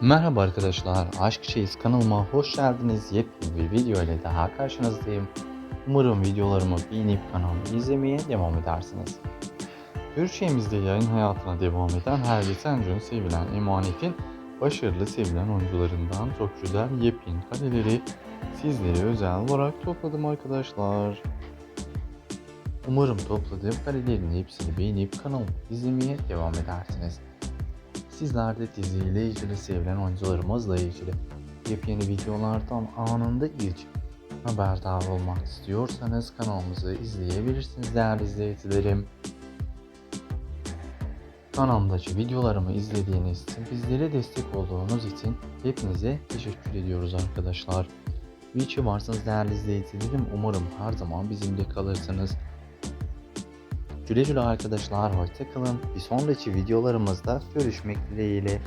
Merhaba arkadaşlar, Aşk Şeyiz kanalıma hoş geldiniz. Yepyeni bir video ile daha karşınızdayım. Umarım videolarımı beğenip kanalımı izlemeye devam edersiniz. Türkçemizde yayın hayatına devam eden her geçen gün sevilen Emanet'in başarılı sevilen oyuncularından çok güzel yepyeni kareleri sizlere özel olarak topladım arkadaşlar. Umarım topladığım karelerin hepsini beğenip kanalımı izlemeye devam edersiniz. Sizler de diziyle ilgili sevilen oyuncularımızla ilgili yepyeni videolardan anında ilk haberdar olmak istiyorsanız kanalımızı izleyebilirsiniz değerli izleyicilerim. Kanalımdaki videolarımı izlediğiniz için bizlere destek olduğunuz için hepinize teşekkür ediyoruz arkadaşlar. Ki varsınız değerli izleyicilerim. Umarım her zaman bizimle kalırsınız. Güle güle arkadaşlar, hoşça kalın. Bir sonraki videolarımızda görüşmek dileğiyle.